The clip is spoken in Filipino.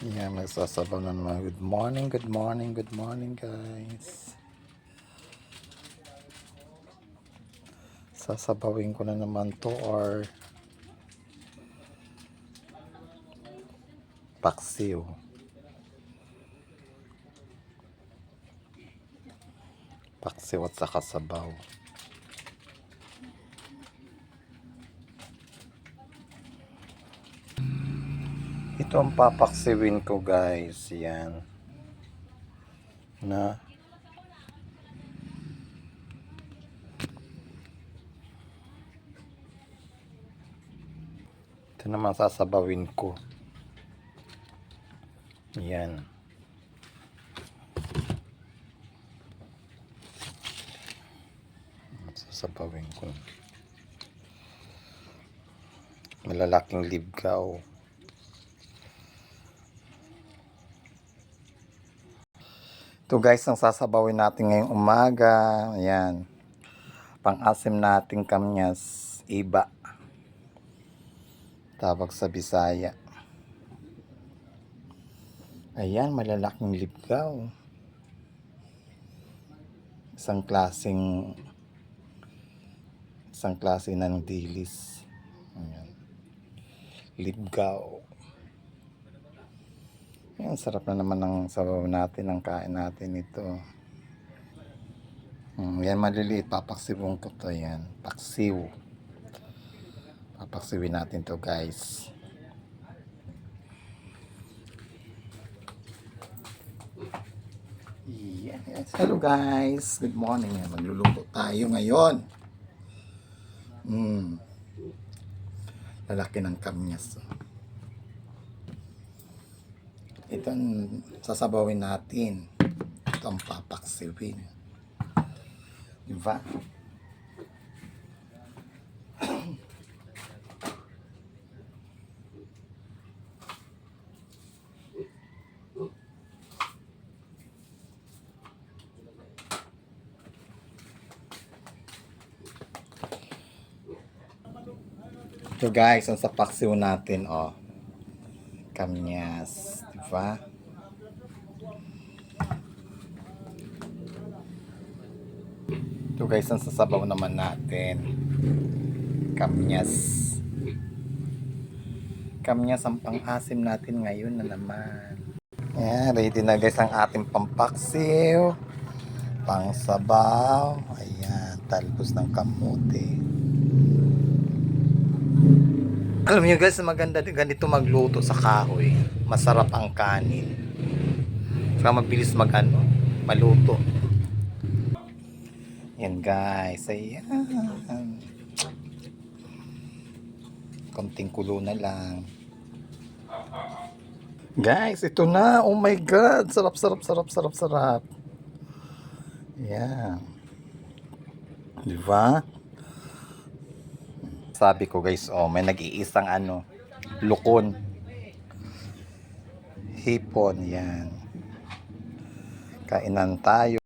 Yan, nagsasabaw na naman. Good morning, good morning, good morning, guys. Sasabawin ko na naman to or paksiw. Paksiw at saka sabaw. Ito ang papaksiwin ko guys. Yan. Na. Ito naman sasabawin ko. Yan. Sasabawin ko. Malalaking libgaw. Ito guys, ang sasabawin natin ngayong umaga. Ayan. Pang-asim natin kamyas. Iba. Tawag sa Bisaya. Ayan, malalaking libgaw. Isang klaseng isang klase ng dilis. Ayan. Libgaw. Ayan, sarap na naman ng sabaw natin, ang kain natin ito. Mm, yan maliliit, papaksiwong ko to yan. Paksiw. Papaksiwin natin to guys. Yes. Hello guys. Good morning. Magluluto tayo ngayon. Mm. Lalaki ng kamyas. Ito sasabawin natin. Ito ang papaksiwin. Diba? Ito guys, ang sapaksiw natin, oh. Kamyas. Diba? Ito guys, ang sasabaw naman natin. Kamyas. Kamyas ang pang-asim natin ngayon na naman. Ayan, ready na guys ang ating pampaksiw. Pang-sabaw. Ayan, talbos ng kamote. Alam niyo guys, maganda ganito magluto sa kahoy. Masarap ang kanin. Saka mabilis mag ano, maluto. Yan guys, ayan. Konting kulo na lang. Guys, ito na. Oh my God. Sarap, sarap, sarap, sarap, sarap. Yan. Di ba? Sabi ko guys, oh, may nag-iisang ano, lukon. Hipon, yan. Kainan tayo.